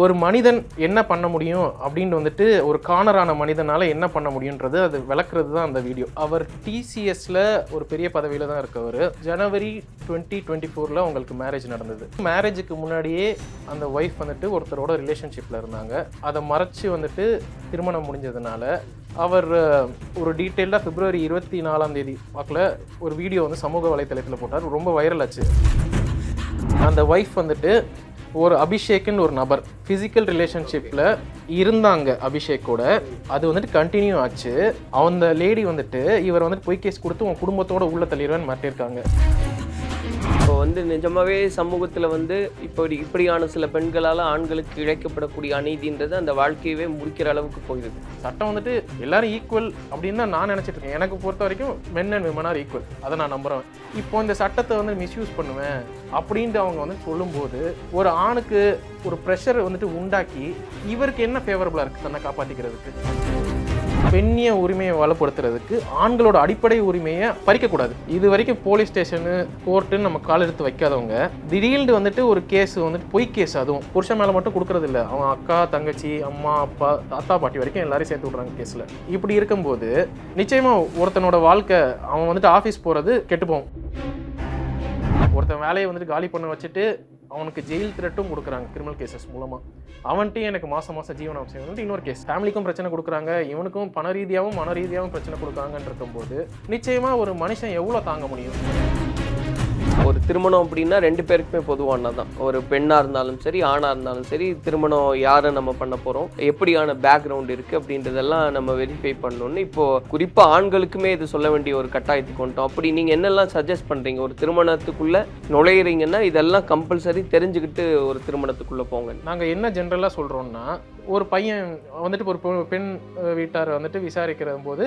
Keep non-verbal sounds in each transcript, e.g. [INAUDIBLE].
ஒரு மனிதன் என்ன பண்ண முடியும் அப்படின்னு வந்துட்டு ஒரு காணரான மனிதனால் என்ன பண்ண முடியுன்றது அது விளக்குறது தான் அந்த வீடியோ அவர் டிசிஎஸ்ல ஒரு பெரிய பதவியில் தான் இருக்கவர். ஜனவரி டுவெண்ட்டி டுவெண்ட்டி ஃபோரில் அவங்களுக்கு மேரேஜ் நடந்தது. மேரேஜுக்கு முன்னாடியே அந்த ஒய்ஃப் வந்துட்டு ஒருத்தரோட ரிலேஷன்ஷிப்பில் இருந்தாங்க. அதை மறைச்சி வந்துட்டு திருமணம் முடிஞ்சதுனால அவர் ஒரு டீட்டெயிலாக பிப்ரவரி இருபத்தி நாலாம் தேதி வாக்கில் ஒரு வீடியோ வந்து சமூக வலைத்தளத்தில் போட்டார். ரொம்ப வைரல் ஆச்சு. அந்த ஒய்ஃப் வந்துட்டு ஒரு அபிஷேக்னு ஒரு நபர் ஃபிசிக்கல் ரிலேஷன்ஷிப்பில் இருந்தாங்க அபிஷேக்கோட. அது வந்துட்டு கண்டினியூ ஆச்சு. அந்த லேடி வந்துட்டு இவர் வந்துட்டு பொய் கேஸ் கொடுத்து உன் குடும்பத்தோட உள்ள தள்ளிடுவேன்னு மாட்டியிருக்காங்க வந்து நிஜமாவே சமூகத்தில் வந்து இப்படி இப்படியான சில பெண்களால் ஆண்களுக்கு இழைக்கப்படக்கூடிய அநீதின்றது அந்த வாழ்க்கையவே முடிக்கிற அளவுக்கு போயிடுது சட்டம் வந்துட்டு எல்லாரும் ஈக்குவல் அப்படின்னு தான் நான் நினச்சிட்டு இருக்கேன். எனக்கு பொறுத்த வரைக்கும் men and women are equal அதை நான் நம்புகிறேன் இப்போ இந்த சட்டத்தை வந்து மிஸ்யூஸ் பண்ணுவேன் அப்படின்ட்டு அவங்க வந்து சொல்லும்போது ஒரு ஆணுக்கு ஒரு ப்ரெஷர் வந்துட்டு உண்டாக்கி இவருக்கு என்ன ஃபேவரபுளாக இருக்குது தன்னை காப்பாற்றிக்கிறதுக்கு பெண்ணிய உரிமையை வலுப்படுத்துறதுக்கு ஆண்களோட அடிப்படை உரிமையை பறிக்கக்கூடாது. இது வரைக்கும் போலீஸ் ஸ்டேஷனு கோர்ட்டுன்னு நம்ம கால் எடுத்து வைக்காதவங்க திடீர்னு வந்துட்டு ஒரு கேஸ் வந்துட்டு பொய் கேஸ் அதுவும் புருஷன் மேலே மட்டும் கொடுக்கறது இல்லை. அவன் அக்கா தங்கச்சி அம்மா அப்பா தாத்தா பாட்டி வரைக்கும் எல்லாரையும் சேர்த்து விட்றாங்க கேஸில் இப்படி இருக்கும்போது நிச்சயமாக ஒருத்தனோட வாழ்க்கை அவன் வந்துட்டு ஆஃபீஸ் போகிறது கெட்டுப்போம் ஒருத்தன் வேலையை வந்துட்டு காலி பண்ண வச்சுட்டு அவனுக்கு ஜெயில் த்ரெட்டும் கொடுக்குறாங்க கிரிமினல் கேசஸ் மூலமாக அவன்கிட்டயும் எனக்கு மாதம் மாதம் ஜீவன அவசியம் வந்துட்டு இன்னொரு கேஸ் ஃபேமிலிக்கும் பிரச்சனை கொடுக்குறாங்க. இவனுக்கும் பண ரீதியாகவும் மன ரீதியாகவும் பிரச்சனை கொடுக்குறாங்கன்னு இருக்கும்போது நிச்சயமாக ஒரு மனுஷன் எவ்வளோ தாங்க முடியும்? ஒரு திருமணம் அப்படின்னா ரெண்டு பேருக்குமே பொதுவானது தான். ஒரு பெண்ணாக இருந்தாலும் சரி ஆணாக இருந்தாலும் சரி திருமணம் யாரை நம்ம பண்ண போகிறோம் எப்படியான பேக்ரவுண்ட் இருக்குது அப்படின்றதெல்லாம் நம்ம வெரிஃபை பண்ணணும்னு இப்போது குறிப்பாக ஆண்களுக்குமே இது சொல்ல வேண்டிய ஒரு கட்டாயத்துக்கு வந்துட்டோம். அப்படி நீங்கள் என்னெல்லாம் சஜஸ்ட் பண்ணுறீங்க ஒரு திருமணத்துக்குள்ளே நுழையிறீங்கன்னா இதெல்லாம் கம்பல்சரி தெரிஞ்சுக்கிட்டு ஒரு திருமணத்துக்குள்ளே போங்க. நாங்கள் என்ன ஜென்ரலாக சொல்கிறோன்னா ஒரு பையன் வந்துட்டு ஒரு பெண் வீட்டார் வந்துட்டு விசாரிக்கிற போது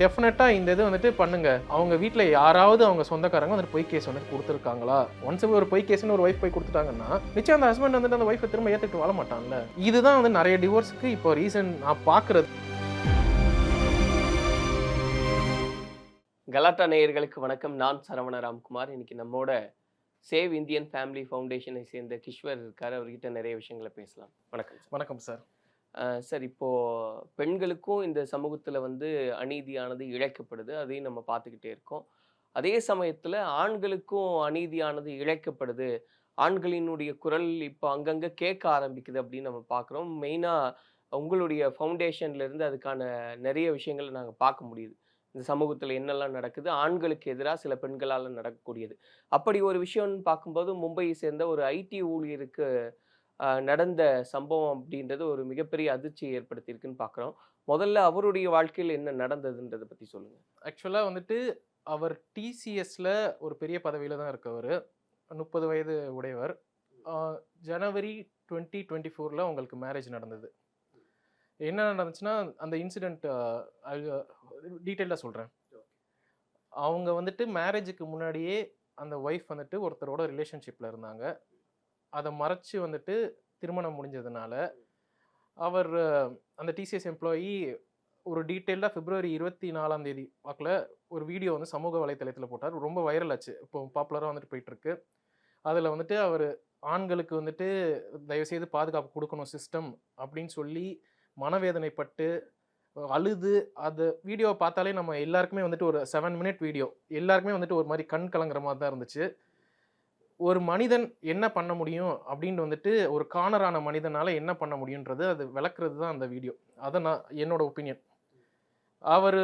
டெஃபினட்டாக இந்த இது வந்துட்டு பண்ணுங்க. அவங்க வீட்டில் யாராவது அவங்க சொந்தக்காரங்க வந்துட்டு பொய் கேஸ் வந்துட்டு கொடுத்துருக்காங்களா? ஒன்ஸ் ஒரு பொய் கேஸ்னு ஒரு ஒய்ஃப் போய் கொடுத்துட்டாங்கன்னா நிச்சயம் அந்த ஹஸ்பண்ட் வந்துட்டு அந்த ஒய்ஃபை திரும்ப ஏற்றுக்கிட்டு வாழ மாட்டான்ல. இதுதான் வந்து நிறைய டிவோர்ஸ்க்கு இப்போ ரீசன் நான் பார்க்குறது. கலாட்டா நேயர்களுக்கு வணக்கம். நான் சரவண ராம்குமார். இன்னைக்கு நம்மோட சேவ் இந்தியன் ஃபேமிலி ஃபவுண்டேஷனை சேர்ந்த கிஷ்வர் இருக்காரு. அவர்கிட்ட நிறைய விஷயங்களை பேசலாம். வணக்கம் வணக்கம் சார். சார் இப்போது பெண்களுக்கும் இந்த சமூகத்தில் வந்து அநீதியானது இழைக்கப்படுது. அதையும் நம்ம பார்த்துக்கிட்டே இருக்கோம். அதே சமயத்தில் ஆண்களுக்கும் அநீதியானது இழைக்கப்படுது. ஆண்களினுடைய குரல் இப்போ அங்கங்கே கேட்க ஆரம்பிக்குது அப்படின்னு நம்ம பார்க்குறோம். மெயினாக உங்களுடைய ஃபவுண்டேஷன்லேருந்து அதுக்கான நிறைய விஷயங்களை நாங்கள் பார்க்க முடியுது. இந்த சமூகத்தில் என்னெல்லாம் நடக்குது? ஆண்களுக்கு எதிராக சில பெண்களால் நடக்கக்கூடியது. அப்படி ஒரு விஷயம்னு பார்க்கும்போது மும்பையை சேர்ந்த ஒரு ஐடி ஊழியருக்கு நடந்த சம்பவம் அப்படின்றது ஒரு மிகப்பெரிய அதிர்ச்சியை ஏற்படுத்தியிருக்குன்னு பார்க்குறோம். முதல்ல அவருடைய வாழ்க்கையில் என்ன நடந்ததுன்றதை பற்றி சொல்லுங்கள் ஆக்சுவலாக வந்துட்டு அவர் டிசிஎஸ்ல ஒரு பெரிய பதவியில் தான் இருக்கவர். முப்பது வயது உடையவர். ஜனவரி டுவெண்ட்டி டுவெண்ட்டி ஃபோரில் உங்களுக்கு மேரேஜ் நடந்தது. என்ன நடந்துச்சுன்னா அந்த இன்சிடெண்ட் டீட்டெயிலாக சொல்கிறேன் அவங்க வந்துட்டு மேரேஜுக்கு முன்னாடியே அந்த ஒய்ஃப் வந்துட்டு ஒருத்தரோட ரிலேஷன்ஷிப்பில் இருந்தாங்க. அதை மறைச்சி வந்துட்டு திருமணம் முடிஞ்சதுனால அவர் அந்த டிசிஎஸ் எம்ப்ளாயி ஒரு டீட்டெயிலாக பிப்ரவரி இருபத்தி நாலாம் தேதி வாக்கில் ஒரு வீடியோ வந்து சமூக வலைத்தளத்தில் போட்டார். ரொம்ப வைரல் ஆச்சு. இப்போ பாப்புலராக வந்துட்டு போயிட்டுருக்கு. அதில் வந்துட்டு அவர் ஆண்களுக்கு வந்துட்டு தயவுசெய்து பாதுகாப்பு கொடுக்கணும் சிஸ்டம் அப்படின்னு சொல்லி மனவேதனைப்பட்டு அழுது அது வீடியோவை பார்த்தாலே நம்ம எல்லாருக்குமே வந்துட்டு ஒரு செவன் மினிட் வீடியோ எல்லாருக்குமே வந்துட்டு ஒரு மாதிரி கண் கலங்குற மாதிரி தான் இருந்துச்சு. ஒரு மனிதன் என்ன பண்ண முடியும் அப்படின்னு வந்துட்டு ஒரு காணரான மனிதனால என்ன பண்ண முடியுன்றது அது விளக்குறது தான் அந்த வீடியோ அதை நான் என்னோட ஒப்பீனியன் அவர்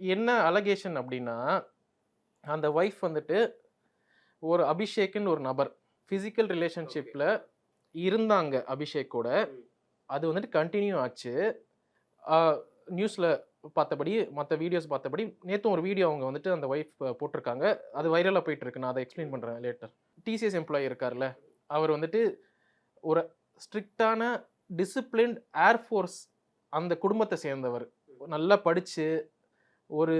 என்ன அலகேஷன் அப்படின்னா அந்த ஒய்ஃப் வந்துட்டு ஒரு அபிஷேக்னு ஒரு நபர் ஃபிசிக்கல் ரிலேஷன்ஷிப்பில் இருந்தாங்க அபிஷேக்கோட அது வந்துட்டு கண்டினியூ ஆச்சு. நியூஸில் பார்த்தபடி மற்ற வீடியோஸ் பார்த்தபடி நேற்றும் ஒரு வீடியோ அவங்க வந்துட்டு அந்த ஒய்ஃப் போட்டிருக்காங்க. அது வைரலாக போயிட்டு இருக்கு நான் அதை எக்ஸ்பிளைன் பண்ணுறேன் லேட்டர் டிசிஎஸ் எம்ப்ளாயி இருக்கார்ல அவர் வந்துட்டு ஒரு ஸ்ட்ரிக்டான டிசிப்ளின்ட் ஏர்ஃபோர்ஸ் அந்த குடும்பத்தை சேர்ந்தவர். நல்லா படித்து ஒரு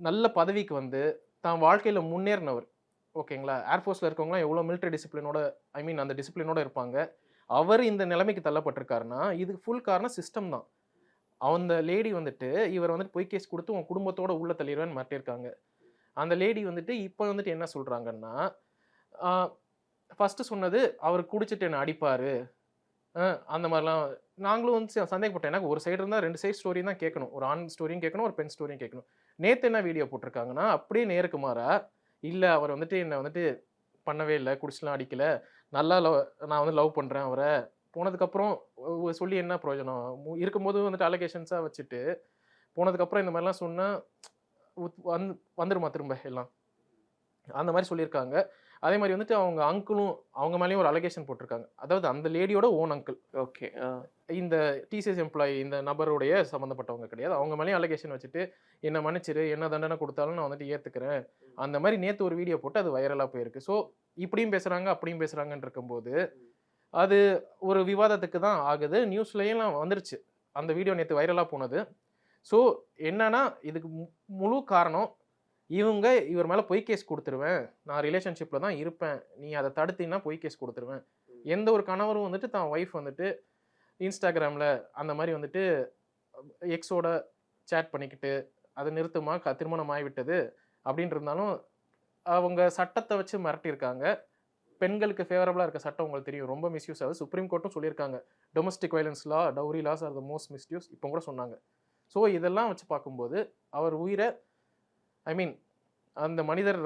நல்ல பதவிக்கு வந்து தான் வாழ்க்கையில் முன்னேறினவர். ஓகேங்களா ஏர்ஃபோர்ஸில் இருக்கவங்களாம் எவ்வளோ மிலிட்டரி டிசிப்ளினோட ஐ மீன் அந்த டிசிப்ளினோட இருப்பாங்க. அவர் இந்த நிலைமைக்கு தள்ளப்பட்டிருக்காருன்னா இதுக்கு ஃபுல் காரணம் சிஸ்டம் தான். அந்த லேடி வந்துட்டு இவர் வந்துட்டு பொய் கேஸ் கொடுத்து உன் குடும்பத்தோட உள்ள தள்ளிடுவேன்னு மாட்டியிருக்காங்க அந்த லேடி வந்துட்டு இப்போ வந்துட்டு என்ன சொல்கிறாங்கன்னா ஃபஸ்ட்டு சொன்னது அவர் குடிச்சிட்டு என்னை அடிப்பார். அந்த மாதிரிலாம் நாங்களும் வந்து சந்தேகப்பட்டேன் எனக்கு ஒரு சைடு இருந்தால் ரெண்டு சைடு ஸ்டோரியும் தான் கேட்கணும். ஒரு ஆண் ஸ்டோரியும் கேட்கணும் ஒரு பெண் ஸ்டோரியும் கேட்கணும். நேற்று என்ன வீடியோ போட்டிருக்காங்கன்னா அப்படியே நேருக்கு மாறா இல்லை அவர் வந்துட்டு என்னை வந்துட்டு பண்ணவே இல்லை குடிச்சுலாம் அடிக்கலை. நல்லா லவ் நான் வந்து லவ் பண்ணுறேன் அவரை. போனதுக்கப்புறம் சொல்லி என்ன பிரயோஜனம்? இருக்கும்போது வந்துட்டு அலகேஷன்ஸாக வச்சுட்டு போனதுக்கப்புறம் இந்த மாதிரிலாம் சொன்னால் வந்து வந்துடுமா திரும்ப எல்லாம்? அந்த மாதிரி சொல்லியிருக்காங்க. அதே மாதிரி வந்துட்டு அவங்க அங்கிளும் அவங்க மேலேயும் ஒரு அலகேஷன் போட்டிருக்காங்க. அதாவது அந்த லேடியோட ஓன் அங்கிள் ஓகே இந்த டிசிஎஸ் எம்ப்ளாயி இந்த நபருடைய சம்மந்தப்பட்டவங்க கிடையாது. அவங்க மேலேயும் அலகேஷன் வச்சுட்டு என்ன மன்னிச்சிரு என்ன தண்டனை கொடுத்தாலும் நான் வந்துட்டு ஏற்றுக்கிறேன் அந்த மாதிரி நேற்று ஒரு வீடியோ போட்டு அது வைரலாக போயிருக்கு. ஸோ இப்படியும் பேசுகிறாங்க அப்படியும் பேசுகிறாங்கன்னு இருக்கும்போது அது ஒரு விவாதத்துக்கு தான் ஆகுது. நியூஸ்லேயும் வந்துருச்சு. அந்த வீடியோ நேற்று வைரலாக போனது. ஸோ என்னன்னா இதுக்கு மு- முழு காரணம் இவங்க இவர் மேலே பொய் கேஸ் கொடுத்துருவேன். நான் ரிலேஷன்ஷிப்பில் தான் இருப்பேன். நீ அதை தடுத்தீங்கன்னா பொய் கேஸ் கொடுத்துருவேன். எந்த ஒரு கணவரும் வந்துட்டு தான் ஒய்ஃப் வந்துட்டு இன்ஸ்டாகிராமில் அந்த மாதிரி வந்துட்டு எக்ஸோட சேட் பண்ணிக்கிட்டு அது நிறுத்துமா க திருமணம் ஆகிவிட்டது அப்படின்னு இருந்தாலும் அவங்க சட்டத்தை வச்சு மிரட்டியிருக்காங்க. பெண்களுக்கு ஃபேவரபுளாக இருக்க சட்டம் உங்களுக்கு தெரியும். ரொம்ப மிஸ்யூஸ் ஆகுது. சுப்ரீம் கோர்ட்டும் சொல்லியிருக்காங்க. Domestic violence law dowry laws are the most misuse இப்போ கூட சொன்னாங்க. ஸோ இதெல்லாம் வச்சு பார்க்கும்போது அவர் உயிரை ஐ மீன் அந்த மனிதர்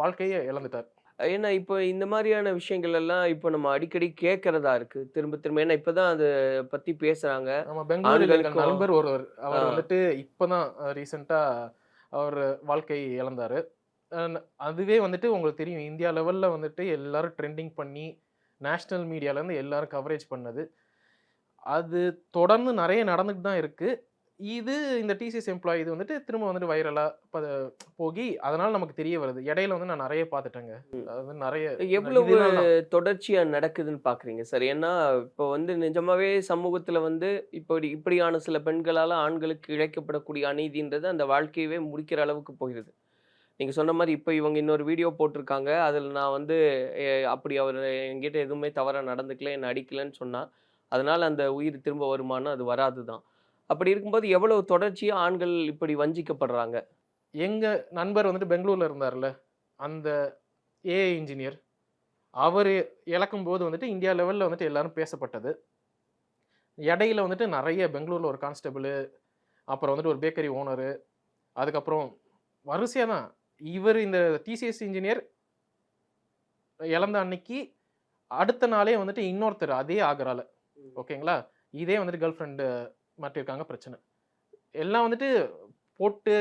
வாழ்க்கையை இழந்துட்டார். ஏன்னா இப்போ இந்த மாதிரியான விஷயங்கள் எல்லாம் இப்போ நம்ம அடிக்கடி கேட்கறதா இருக்கு. திரும்ப திரும்ப ஏன்னா இப்பதான் அதை பத்தி பேசுறாங்க. நம்ம பெங்களூரில் நண்பர் ஒருவர் அவர். வந்துட்டு இப்போதான் ரீசெண்டாக அவர் வாழ்க்கை இழந்தார். அதுவே வந்துட்டு உங்களுக்கு தெரியும் இந்தியா லெவலில் வந்துட்டு எல்லாரும் ட்ரெண்டிங் பண்ணி நேஷ்னல் மீடியாலேருந்து எல்லாரும் கவரேஜ் பண்ணது. அது தொடர்ந்து நிறைய நடந்துட்டு தான் இருக்குது இது இந்த டிசிஎஸ் எம்ப்ளாயி இது வந்துட்டு திரும்ப வந்துட்டு வைரலாக போகி அதனால நமக்கு தெரிய வருது. இடையில வந்து நான் நிறைய பார்த்துட்டேங்க. அது நிறைய எவ்வளவு இதனால தான். தொடர்ச்சியா நடக்குதுன்னு பாக்குறீங்க சார்? ஏன்னா இப்போ வந்து நிஜமாவே சமூகத்துல வந்து இப்படி இப்படியான சில பெண்களால ஆண்களுக்கு இழைக்கப்படக்கூடிய அநீதின்றது அந்த வாழ்க்கையவே முடிக்கிற அளவுக்கு போகிறது நீங்க சொன்ன மாதிரி இப்போ இவங்க இன்னொரு வீடியோ போட்டிருக்காங்க. அதுல நான் வந்து அப்படி அவர் என்கிட்ட எதுவுமே தவறா நடந்துக்கல என்ன அடிக்கலன்னு சொன்னா அதனால அந்த உயிர் திரும்ப வருமானம் அது வராது தான் அப்படி இருக்கும்போது எவ்வளவு தொடர்ச்சியா ஆண்கள் இப்படி வஞ்சிக்கப்படுறாங்க? எங்க நண்பர் வந்துட்டு பெங்களூர்ல இருந்தார்ல அந்த ஏஐ இன்ஜினியர் அவர் இழக்கும் போது வந்துட்டு இந்தியா லெவல்ல வந்துட்டு எல்லாரும் பேசப்பட்டது. இடையில வந்துட்டு நிறைய பெங்களூர்ல ஒரு கான்ஸ்டபிள் அப்புறம் வந்துட்டு ஒரு பேக்கரி ஓனரு அதுக்கப்புறம் வரிசையா தான் இவர் இந்த டிசிஎஸ் இன்ஜினியர் இழந்த அன்னைக்கு அடுத்த நாளே வந்துட்டு இன்னொருத்தர் அதே ஆகரால. ஓகேங்களா? இதே வந்துட்டு கேர்ள் ஃப்ரெண்டு மாட்டியிருக்காங்க பிரச்சனை. எல்லாம் வந்துட்டு போட்டு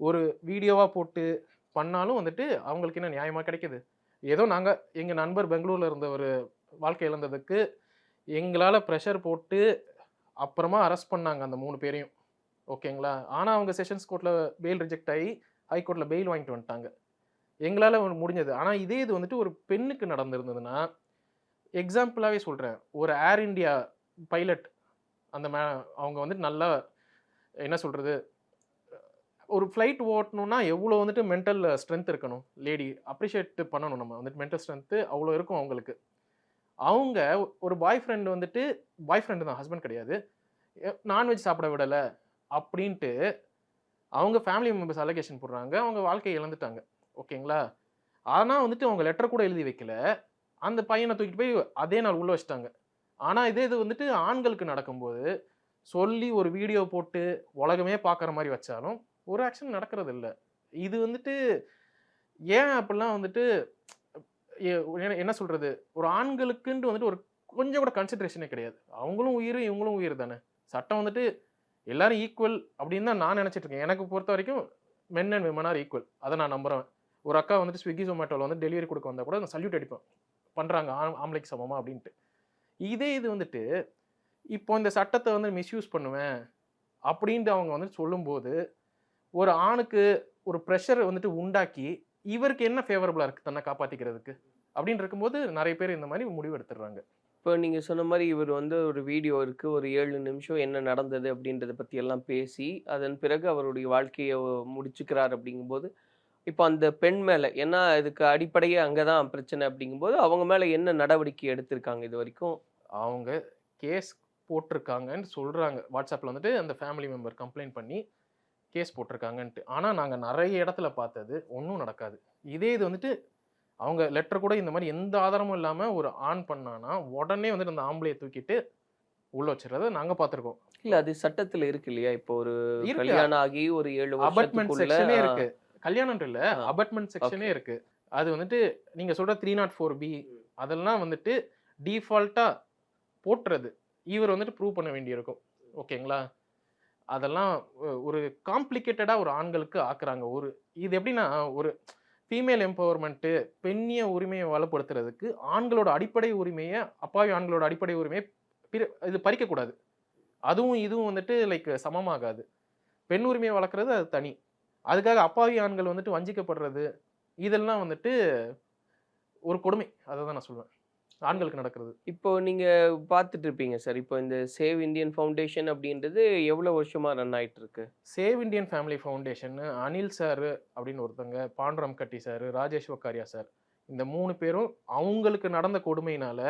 ஒரு வீடியோவாக போட்டு பண்ணாலும் வந்துட்டு அவங்களுக்கு என்ன நியாயமாக கிடைக்குது? ஏதோ நாங்கள் எங்கள் நண்பர் பெங்களூரில் இருந்த ஒரு வாழ்க்கை இழந்ததுக்கு எங்களால் ப்ரெஷர் போட்டு அப்புறமா அரெஸ்ட் பண்ணாங்க அந்த மூணு பேரையும். ஓகேங்களா? ஆனால் அவங்க செஷன்ஸ் கோர்ட்டில் பெயில் ரிஜெக்ட் ஆகி ஹைகோர்ட்டில் பெயில் வாங்கிட்டு வந்துட்டாங்க. எங்களால் முடிஞ்சது. ஆனால் இதே இது வந்துட்டு ஒரு பெண்ணுக்கு நடந்திருந்ததுன்னா எக்ஸாம்பிளாகவே சொல்கிறேன் ஒரு ஏர் இண்டியா பைலட் அந்த மே அவங்க வந்துட்டு நல்லா என்ன சொல்கிறது ஒரு ஃப்ளைட் ஓட்டணும்னா எவ்வளோ வந்துட்டு மென்டல் ஸ்ட்ரென்த் இருக்கணும். லேடி அப்ரிஷியேட் பண்ணணும் நம்ம. வந்துட்டு மென்டல் ஸ்ட்ரென்த்து அவ்வளோ இருக்கும் அவங்களுக்கு. அவங்க ஒரு பாய் ஃப்ரெண்டு வந்துட்டு பாய் ஃப்ரெண்டு தான் ஹஸ்பண்ட் கிடையாது. நான்வெஜ் சாப்பிட விடலை அப்படின்ட்டு அவங்க ஃபேமிலி மெம்பர்ஸ் அலகேஷன் போடுறாங்க. அவங்க வாழ்க்கையை இழந்துட்டாங்க. ஓகேங்களா? ஆனால் வந்துட்டு அவங்க லெட்டர் கூட எழுதி வைக்கல. அந்த பையனை தூக்கிட்டு போய் அதே நாள் உள்ளே வச்சிட்டாங்க. ஆனால் இதே இது வந்துட்டு ஆண்களுக்கு நடக்கும்போது சொல்லி ஒரு வீடியோ போட்டு உலகமே பார்க்குற மாதிரி வச்சாலும் ஒரு ஆக்ஷன் நடக்கிறது இல்லை இது வந்துட்டு ஏன் அப்படிலாம் வந்துட்டு என்ன- சொல்கிறது ஒரு ஆண்களுக்குன்ட்டு வந்துட்டு ஒரு கொஞ்சம் கூட கன்சிடரேஷனே கிடையாது. அவங்களும் உயிர் இவங்களும் உயிர் தானே. சட்டம் வந்துட்டு எல்லாரும் ஈக்குவல் அப்படின்னு தான் நான் நினச்சிட்டு இருக்கேன். எனக்கு பொறுத்த வரைக்கும் men and women are equal அதை நான் நம்புறேன். ஒரு அக்கா வந்துட்டு ஸ்விக்கி ஜொமேட்டோவில் வந்து டெலிவரி கொடுக்க வந்தால் கூட நான் சல்யூட் அடிப்பேன். பண்ணுறாங்க ஆம்பளைக்கு சமமாக அப்படின்ட்டு. இதே இது வந்துட்டு இப்போ இந்த சட்டத்தை வந்து மிஸ்யூஸ் பண்ணுவேன் அப்படின்ட்டு அவங்க வந்துட்டு சொல்லும்போது ஒரு ஆணுக்கு ஒரு ப்ரெஷர் வந்துட்டு உண்டாக்கி இவருக்கு என்ன ஃபேவரபுளாக இருக்குது தன்னை காப்பாற்றிக்கிறதுக்கு அப்படின்னு இருக்கும்போது நிறைய பேர் இந்த மாதிரி முடிவு எடுத்துடுறாங்க. இப்போ நீங்கள் சொன்ன மாதிரி இவர் வந்து ஒரு வீடியோ இருக்குது ஒரு ஏழு நிமிஷம் என்ன நடந்தது அப்படின்றத பற்றி எல்லாம் பேசி அதன் பிறகு அவருடைய வாழ்க்கையை முடிச்சுக்கிறார் அப்படிங்கும்போது இப்போ அந்த பெண் மேலே ஏன்னா இதுக்கு அடிப்படையே அங்கே தான் பிரச்சனை அப்படிங்கும்போது அவங்க மேலே என்ன நடவடிக்கை எடுத்திருக்காங்க இது வரைக்கும்? அவங்க கேஸ் போட்டிருக்காங்கன்னு சொல்கிறாங்க வாட்ஸ்அப்பில் வந்துட்டு அந்த ஃபேமிலி மெம்பர் கம்ப்ளைண்ட் பண்ணி கேஸ் போட்டிருக்காங்கன்ட்டு. ஆனால் நாங்கள் நிறைய இடத்துல பார்த்தது ஒன்றும் நடக்காது. இதே இது வந்துட்டு அவங்க லெட்டர் கூட இந்த மாதிரி எந்த ஆதாரமும் இல்லாமல் ஒரு ஆண் பண்ணானா உடனே வந்துட்டு அந்த ஆம்பளையை தூக்கிட்டு உள்ள வச்சிடறத நாங்கள் பார்த்துருக்கோம். இல்ல அது சட்டத்துல இருக்கு இல்லையா? இப்போ ஒரு. கல்யாணம் ஆகி ஒரு ஏழு அபட்மெண்ட் வருஷத்துக்குள்ள செக்ஷனே இருக்கு. கல்யாணம் இல்ல ஆ. அபட்மெண்ட் செக்ஷனே இருக்கு. அது வந்துட்டு நீங்க சொல்ற த்ரீ நாட் ஃபோர் பி அதெல்லாம் வந்துட்டு டிஃபால்ட்டா போட்டுறது. இவர் வந்துட்டு ப்ரூவ் பண்ண வேண்டியிருக்கும். ஓகேங்களா? அதெல்லாம் ஒரு காம்ப்ளிகேட்டடாக ஒரு ஆண்களுக்கு ஆக்குறாங்க. ஒரு இது எப்படின்னா ஒரு ஃபீமேல் எம்பவர்மெண்ட்டு பெண்ணிய உரிமையை வலுப்படுத்துறதுக்கு ஆண்களோட அடிப்படை உரிமையை அப்பாவி ஆண்களோட அடிப்படை உரிமையை பிற- இது பறிக்கக்கூடாது. அதுவும் இதுவும் வந்துட்டு லைக் சமமாகாது. பெண் உரிமையை வளர்க்குறது அது தனி. அதுக்காக அப்பாவி ஆண்கள் வந்துட்டு வஞ்சிக்கப்படுறது இதெல்லாம் வந்துட்டு ஒரு கொடுமை. அதை தான் நான் சொல்லுவேன் ஆண்களுக்கு நடக்கிறது. இப்போ நீங்க பார்த்துட்டு இருப்பீங்க சார். இப்போ இந்த சேவ் இந்தியன் ஃபவுண்டேஷன் அப்படின்றது எவ்வளவு வருஷமா ரன் ஆயிட்டு இருக்கு save Indian family foundation Anil sir அப்படின்னு ஒருத்தங்க பாண்டுரம் கட்டி சார் ராஜேஷ் வக்காரியா சார் இந்த மூணு பேரும் அவங்களுக்கு நடந்த கொடுமையினால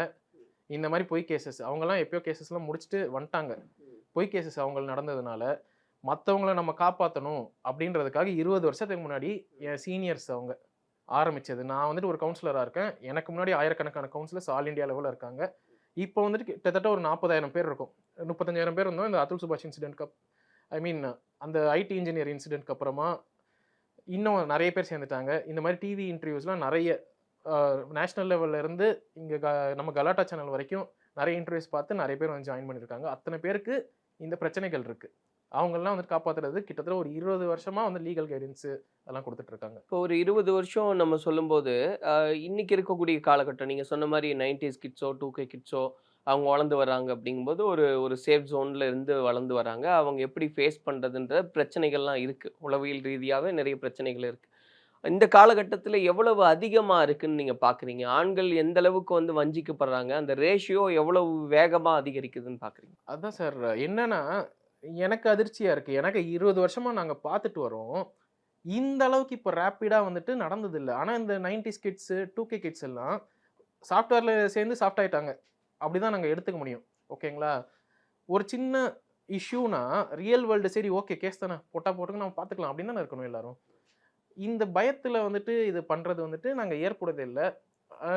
இந்த மாதிரி பொய் கேசஸ் அவங்கெல்லாம் எப்பயோ கேசஸ்லாம் முடிச்சுட்டு வந்துட்டாங்க. பொய் கேசஸ் அவங்களுக்கு நடந்ததுனால மற்றவங்கள நம்ம காப்பாற்றணும் அப்படின்றதுக்காக இருபது வருஷத்துக்கு முன்னாடி என் சீனியர்ஸ் அவங்க ஆரம்பித்தது நான் வந்துட்டு ஒரு கவுன்சிலராக இருக்கேன். எனக்கு முன்னாடி ஆயிரக்கணக்கான கவுன்சிலர்ஸ் ஆல் இண்டியா லெவலில் இருக்காங்க. இப்போ வந்துட்டு கிட்டத்தட்ட ஒரு நாற்பதாயிரம் பேர் இருக்கும். முப்பத்தஞ்சாயிரம் பேர் இருந்தோம் இந்த அதுல் சுபாஷ் இன்சிடென்ட் கப் ஐ மீன் அந்த ஐடி இன்ஜினியர் இன்சிடென்ட்க்கு அப்புறமா இன்னும் நிறைய பேர் சேர்ந்துட்டாங்க. இந்த மாதிரி டிவி இன்டர்வியூஸ்லாம் நிறைய நேஷ்னல் லெவல்ல இருந்து இங்கே க நம்ம கலாட்டா சேனல் வரைக்கும் நிறைய இன்டர்வியூஸ் பார்த்து நிறைய பேர் வந்து ஜாயின் பண்ணியிருக்காங்க. அத்தனை பேருக்கு இந்த பிரச்சனைகள் இருக்குது அவங்கெல்லாம் வந்து காப்பாத்துறது கிட்டத்தட்ட ஒரு இருபது வருஷமா வந்து லீகல் கைடன்ஸ் அதெல்லாம் கொடுத்துட்டு இருக்காங்க இப்போ ஒரு இருபது வருஷம் நம்ம சொல்லும்போது ஆஹ், இன்னைக்கு இருக்கக்கூடிய காலகட்டம் நீங்க சொன்ன மாதிரி நைன்டிஸ் கிட்ஸோ டூ கே கிட்ஸோ அவங்க வளர்ந்து வராங்க அப்படிங்கும்போது ஒரு ஒரு சேஃப் ஜோன்ல இருந்து வளர்ந்து வராங்க. அவங்க எப்படி ஃபேஸ் பண்றதுன்ற பிரச்சனைகள்லாம் இருக்கு. உளவியல் ரீதியாவே நிறைய பிரச்சனைகள் இருக்கு. இந்த காலகட்டத்தில் எவ்வளவு அதிகமா இருக்குன்னு நீங்க பாக்குறீங்க? ஆண்கள் எந்த அளவுக்கு வந்து வஞ்சிக்கப்படுறாங்க? அந்த ரேஷியோ எவ்வளவு வேகமா அதிகரிக்குதுன்னு பாக்குறீங்க? அதான் சார் என்னன்னா எனக்கு அதிர்ச்சியாக இருக்குது எனக்கு இருபது வருஷமாக நாங்கள் பார்த்துட்டு வரோம். இந்த அளவுக்கு இப்போ ரேப்பிடாக வந்துட்டு நடந்தது இல்லை இந்த nineties kids two K kids எல்லாம் சாஃப்ட்வேரில் சேர்ந்து சாஃப்ட் ஆயிட்டாங்க. அப்படிதான் நாங்கள் எடுத்துக்க முடியும். ஓகேங்களா? ஒரு சின்ன இஷ்யூனா ரியல் வேர்ல்டு சரி ஓகே கேஸ் தானே. போட்டால் போட்டுங்க நம்ம பார்த்துக்கலாம். அப்படின்னு தானே இருக்கணும் எல்லாரும். இந்த பயத்தில் வந்துட்டு இது பண்ணுறது வந்துட்டு நாங்கள் ஏற்படுறதே இல்லை.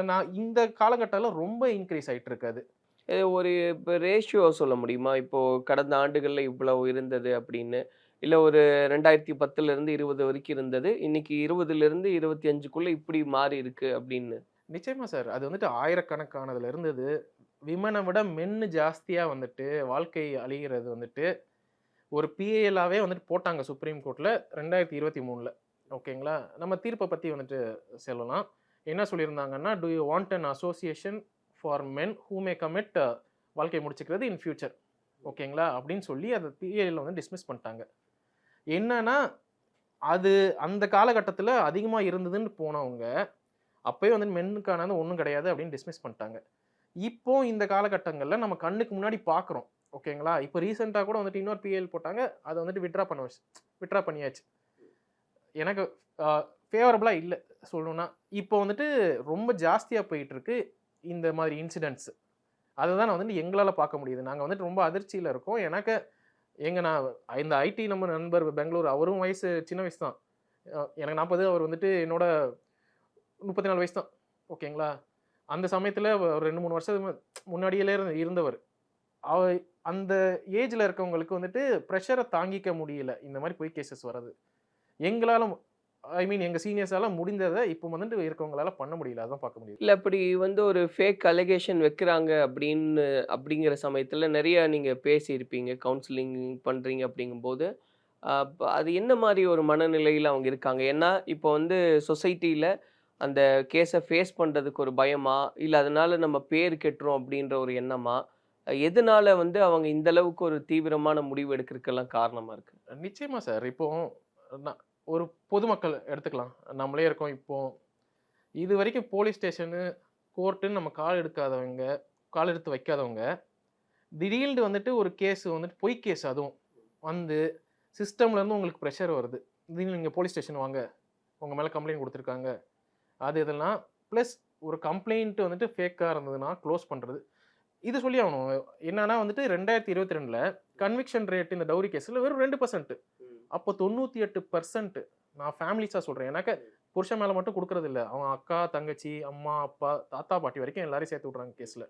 நான் இந்த காலகட்டத்தில் ரொம்ப இன்க்ரீஸ் ஆகிட்டு இருக்காது ஒரு இப்போ ரேஷியோ சொல்ல முடியுமா? இப்போது கடந்த ஆண்டுகளில் இவ்வளவு இருந்தது அப்படின்னு. இல்லை ஒரு ரெண்டாயிரத்தி பத்துலேருந்து இருபது வரைக்கும் இருந்தது. இன்னைக்கு இருபதுலேருந்து இருபத்தி அஞ்சுக்குள்ளே இப்படி மாறி இருக்கு அப்படின்னு. நிச்சயமா சார். அது வந்துட்டு ஆயிரக்கணக்கானதுல இருந்தது. விமனை விட மென்னு ஜாஸ்தியாக வந்துட்டு வாழ்க்கை அழிகிறது வந்துட்டு ஒரு பிஏஎல்லாவே வந்துட்டு போட்டாங்க சுப்ரீம் கோர்ட்டில் ரெண்டாயிரத்தி இருபத்தி மூணில். ஓகேங்களா? நம்ம தீர்ப்பை பற்றி வந்துட்டு சொல்லலாம். என்ன சொல்லியிருந்தாங்கன்னா do you want an association for men who may commit வாழ்க்கை முடிச்சுக்கிறது இன் ஃபியூச்சர் ஓகேங்களா? அப்படின்னு சொல்லி அதை பிஏஎல்ல வந்து டிஸ்மிஸ் பண்ணிட்டாங்க. என்னன்னா அது அந்த காலகட்டத்தில் அதிகமாக இருந்ததுன்னு போனவங்க அப்போயே வந்து மென்னுக்கான ஒன்றும் கிடையாது அப்படின்னு டிஸ்மிஸ் பண்ணிட்டாங்க. இப்போ இந்த காலகட்டங்களில் நம்ம கண்ணுக்கு முன்னாடி பார்க்குறோம் ஓகேங்களா? இப்போ ரீசெண்டாக கூட வந்துட்டு இன்னொரு பிஎல் போட்டாங்க. அதை வந்துட்டு விட்ரா பண்ண வச்சு விட்ரா பண்ணியாச்சு. எனக்கு ஃபேவரபுளாக இல்லை சொல்லணும்னா. இப்போ வந்துட்டு ரொம்ப ஜாஸ்தியாக போயிட்டுருக்கு இந்த மாதிரி இன்சிடென்ட்ஸ் அதை தான் வந்துட்டு எங்களால் பார்க்க முடியுது. நாங்கள் வந்துட்டு ரொம்ப அதிர்ச்சியில் இருக்கோம். எனக்கு எங்கள் நான் இந்த ஐடி நம்ம நண்பர் பெங்களூர் அவரும் வயசு சின்ன வயசு தான். எனக்கு நாற்பது அவர் வந்துட்டு என்னோட முப்பத்தி நாலு வயசு தான். ஓகேங்களா? அந்த சமயத்தில் ஒரு ரெண்டு மூணு வருஷத்துக்கு முன்னாடியிலே இருந்து இருந்தவர். அவ அந்த ஏஜில் இருக்கவங்களுக்கு வந்துட்டு ப்ரெஷரை தாங்கிக்க முடியல. இந்த மாதிரி பொய் கேசஸ் வர்றது. எங்களால் ஐ மீன் எங்கள் சீனியர்ஸால முடிந்ததை இப்போ வந்துட்டு இருக்கவங்களால பண்ண முடியல. அதான் பார்க்க முடியுது. இல்லை அப்படி வந்து ஒரு ஃபேக் அலிகேஷன் வைக்கிறாங்க அப்படின்னு அப்படிங்கிற சமயத்தில் நிறைய நீங்கள் பேசியிருப்பீங்க கவுன்சிலிங் பண்ணுறீங்க அப்படிங்கும்போது. அது என்ன மாதிரி ஒரு மனநிலையில் அவங்க இருக்காங்க? ஏன்னா இப்போ வந்து சொசைட்டியில் அந்த கேஸை ஃபேஸ் பண்ணுறதுக்கு ஒரு பயமா? இல்லை அதனால நம்ம பேர் கெட்டுறோம் அப்படின்ற ஒரு எண்ணமா? எதனால வந்து அவங்க இந்த அளவுக்கு ஒரு தீவிரமான முடிவு எடுக்கிறதுக்கெல்லாம் காரணமாக இருக்கு? நிச்சயமா சார். இப்போ நான் ஒரு பொதுமக்கள் எடுத்துக்கலாம். நம்மளே இருக்கோம் இப்போ. இது வரைக்கும் போலீஸ் ஸ்டேஷனு கோர்ட்டுன்னு நம்ம கால் எடுக்காதவங்க கால் எடுத்து வைக்காதவங்க திடீர்னு வந்துட்டு ஒரு கேஸ் வந்துட்டு பொய் கேஸ் அதுவும் வந்து சிஸ்டம்லேருந்து உங்களுக்கு ப்ரெஷர் வருது. திடீர்னு நீங்கள் போலீஸ் ஸ்டேஷன் வாங்க உங்கள் மேலே கம்ப்ளைண்ட் கொடுத்துருக்காங்க. அது இதெல்லாம் ப்ளஸ் ஒரு கம்ப்ளைண்ட் வந்துட்டு ஃபேக்காக இருந்ததுன்னா க்ளோஸ் பண்ணுறது இது சொல்லி ஆகணும். என்னன்னா வந்துட்டு ரெண்டாயிரத்தி இருபத்தி ரெண்டில் கன்விக்ஷன் ரேட் இந்த டவுரி கேஸில் வெறும் ரெண்டு பர்சன்ட் அப்போ தொண்ணூற்றி எட்டு பர்சன்ட் நான் ஃபேமிலிஸாக சொல்கிறேன் எனக்கு புருஷன் மேலே மட்டும் கொடுக்கறது இல்லை அவன் அக்கா தங்கச்சி அம்மா அப்பா தாத்தா பாட்டி வரைக்கும் எல்லாரையும் சேர்த்து விட்றாங்க கேஸில்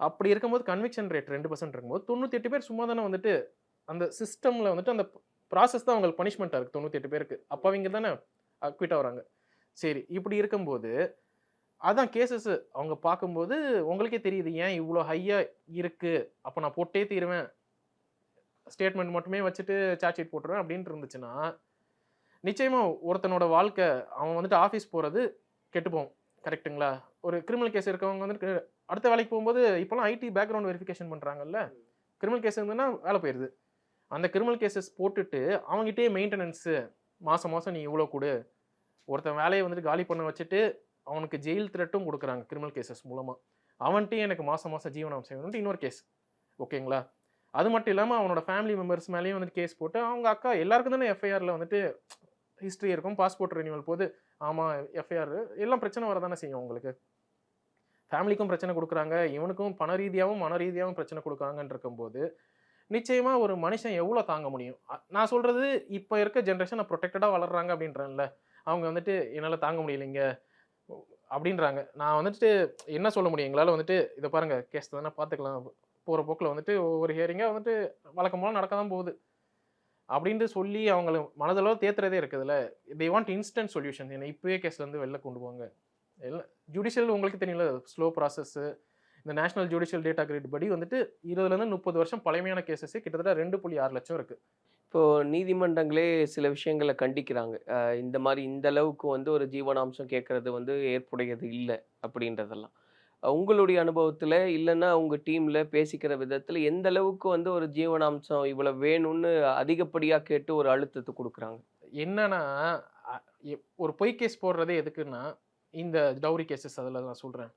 அப்படி இருக்கும்போது கன்விக்ஷன் ரேட் ரெண்டு பர்சன்ட் இருக்கும்போது தொண்ணூற்றி எட்டு பேர் சும்மா தானே வந்துட்டு அந்த சிஸ்டமில் வந்துட்டு அந்த ப்ராசஸ் தான் அவங்களுக்கு பனிஷ்மெண்ட்டாக இருக்குது தொண்ணூற்றி எட்டு பேருக்கு. அப்போ அவங்க தானே அக்விட் வராங்க சரி இப்படி இருக்கும்போது அதான் கேசஸ் அவங்க பார்க்கும்போது உங்களுக்கே தெரியுது ஏன் இவ்வளோ ஹையாக இருக்குது அப்போ நான் போட்டே தீருவேன். ஸ்டேட்மெண்ட் மட்டுமே வச்சுட்டு சார்ஜ் ஷீட் போட்டுருவேன். அப்படின்ட்டு இருந்துச்சுன்னா நிச்சயமாக ஒருத்தனோட வாழ்க்கை அவன் வந்துட்டு ஆஃபீஸ் போகிறது கெட்டுப்போம் கரெக்ட்டுங்களா ஒரு கிரிமினல் கேஸ் இருக்கவங்க வந்துட்டு அடுத்த வேலைக்கு போகும்போது இப்போலாம் ஐடி பேக்ரவுண்ட் வெரிஃபிகேஷன் பண்ணுறாங்கல்ல கிரிமினல் கேஸ் இருந்ததுன்னா வேலை போயிடுது அந்த கிரிமினல் கேசஸ் போட்டுட்டு அவங்ககிட்டயே மெயின்டெனன்ஸு மாதம் மாதம் நீ இவ்வளோ கொடு. ஒருத்தன் வேலையை வந்துட்டு காலி பண்ண வச்சுட்டு அவனுக்கு ஜெயில் த்ரெட்டும் கொடுக்குறாங்க கிரிமினல் கேசஸ் மூலமாக அவன்கிட்டயும் எனக்கு மாதம் மாதம் ஜீவனம் செய்யணும்ட்டு இன்னொரு கேஸ் ஓகேங்களா அது மட்டும் இல்லாமல் அவனோட ஃபேமிலி மெம்பர்ஸ் மேலேயும் வந்துட்டு கேஸ் போட்டு அவங்க அக்கா எல்லாருக்கும் தானே எஃப்ஐஆரில் வந்துட்டு ஹிஸ்ட்ரி இருக்கும் பாஸ்போர்ட் ரினியூவல் போது ஆமாம் எஃப்ஐஆர் எல்லாம் பிரச்சனை வரதானே செய்யும் உங்களுக்கு. ஃபேமிலிக்கும் பிரச்சனை கொடுக்குறாங்க இவனுக்கும் பண ரீதியாகவும் மன ரீதியாகவும் பிரச்சனை கொடுக்குறாங்கன்னு இருக்கும்போது நிச்சயமாக ஒரு மனுஷன் எவ்வளோ தாங்க முடியும்? நான் சொல்கிறது இப்போ இருக்க ஜென்ரேஷனை ப்ரொடெக்டடாக வளர்கிறாங்க அப்படின்றேன்ல. அவங்க வந்துட்டு என்னால் தாங்க முடியலைங்க. அப்படின்றாங்க. நான் வந்துட்டு என்ன சொல்ல முடியும்? எங்களால் வந்துட்டு இதை பாருங்கள் கேஸ் தானே பார்த்துக்கலாம். போகிற போக்கில் வந்துட்டு ஒவ்வொரு ஹியரிங்காக வந்துட்டு வழக்கம் போல நடக்க தான் போகுது. அப்படின்ட்டு சொல்லி அவங்கள மனதளவு தேத்துறதே இருக்குதுல்ல. தே வாண்ட் இன்ஸ்டன்ட் சொல்யூஷன் ஏன்னா இப்போயே கேஸ்லேருந்து வெளில கொண்டு போங்க. எல்லாம் ஜுடிஷியல் உங்களுக்கு தெரியல ஸ்லோ ப்ராசஸ்ஸு இந்த நேஷனல் ஜுடிஷியல் டேட்டா கிரேட் படி வந்துட்டு இருபதுலேருந்து முப்பது வருஷம் பழமையான கேசஸே கிட்டத்தட்ட ரெண்டு புள்ளி ஆறு லட்சம் இருக்குது இப்போது நீதிமன்றங்களே சில விஷயங்களை கண்டிக்கிறாங்க. இந்த மாதிரி இந்த அளவுக்கு வந்து ஒரு ஜீவனாம்சம் கேட்குறது வந்து ஏற்புடையது இல்லை அப்படின்றதெல்லாம். உங்களுடைய அனுபவத்துல இல்லைன்னா உங்க டீம்ல பேசிக்கிற விதத்துல எந்த அளவுக்கு வந்து ஒரு ஜீவனாம்சம் இவ்வளவு வேணும்னு அதிகப்படியா கேட்டு ஒரு அழுத்தத்தை கொடுக்குறாங்க? என்னன்னா ஒரு பொய் கேஸ் போடுறதே எதுக்குன்னா இந்த டவுரி கேசஸ் அதில் நான் சொல்கிறேன்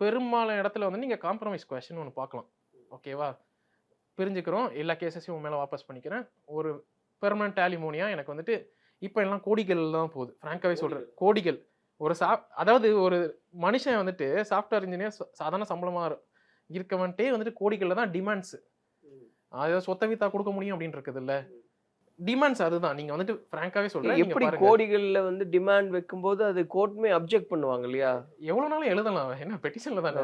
பெரும்பாலான இடத்துல வந்து நீங்கள் காம்ப்ரமைஸ் கொஷின் ஒன்று பார்க்கலாம் ஓகேவா? பிரிஞ்சுக்கிறோம் எல்லா கேசஸையும் உன் மேலே வாபஸ் பண்ணிக்கிறேன். ஒரு பெர்மனன்ட் ஆலிமோனியா எனக்கு வந்துட்டு இப்போ எல்லாம் கோடிகள் தான் போகுது. ஃப்ராங்காகவே சொல்கிறேன் கோடிகள். ஒரு சா அதாவது ஒரு மனுஷன் வந்துட்டு சாஃப்ட்வேர் இன்ஜினியர் சாதாரண சம்பளமாக இருக்கவன்ட்டே வந்துட்டு கோடிகளில் தான் டிமாண்ட்ஸ் அதாவது சொத்தை வித்தா கொடுக்க முடியும் அப்படின்னு இருக்குது இல்ல டிமாண்ட்ஸ் அதுதான். நீங்க வந்துட்டு ஃப்ராங்காவே சொல்றேன் நீங்க எப்படி கோடிகள்ல வந்து டிமாண்ட் வைக்கும்போது அது கோர்ட்டுமே அப்ஜெக்ட் பண்ணுவாங்க இல்லையா? எவ்வளவு நாளும் எழுதலாம். என்ன பெட்டிஷன்ல தானே?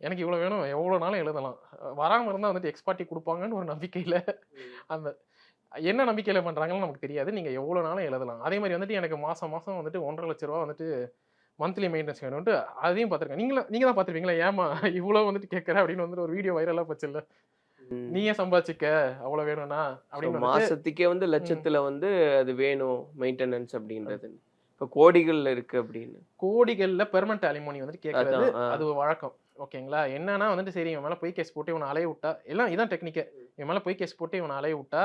எனக்கு இவ்வளவு வேணும் எவ்வளவு நாளும் எழுதலாம். வராம இருந்தா வந்துட்டு எக்ஸ்பார்ட்டி கொடுப்பாங்கன்னு ஒரு நம்பிக்கையில அந்த என்ன நம்பிக்கையில பண்றாங்கன்னு நமக்கு தெரியாது. நீங்க எவ்வளவு நாளும் எழுதலாம். அதே மாதிரி வந்துட்டு எனக்கு மாசம் மாசம் வந்துட்டு ஒன்றரை லட்ச ரூபா வந்துட்டு மந்த்லி மெயின்டெனன்ஸ் வேணும்ட்டு அதையும் பார்த்துருக்கேன். நீங்களா நீங்க தான் பார்த்துருப்பீங்களா? ஏமா இவ்வளவு வந்துட்டு கேட்கற அப்படின்னு வந்துட்டு ஒரு வீடியோ வைரலா போச்சுல்ல. நீயே சம்பாதிச்சுக்க அவ்வளவு வேணும்னா அப்படின்னு மாசத்துக்கே வந்து லட்சத்துல வந்து அது வேணும் மெயின்டெனன்ஸ் அப்படின்றது. இப்ப கோடிகள்ல இருக்கு அப்படின்னு. கோடிகள்ல பெர்மனன்ட் அலிமோனி வந்துட்டு கேட்கறது. அது ஒரு வழக்கம். ஓகேங்களா? என்னன்னா வந்துட்டு சரி இவன் மேல பொய் கேஸ் போட்டு இவனை அலைய விட்டா எல்லாம் இதான் டெக்னிக்கு இவன் மேல பொய் கேஸ் போட்டு இவனை அலைய விட்டா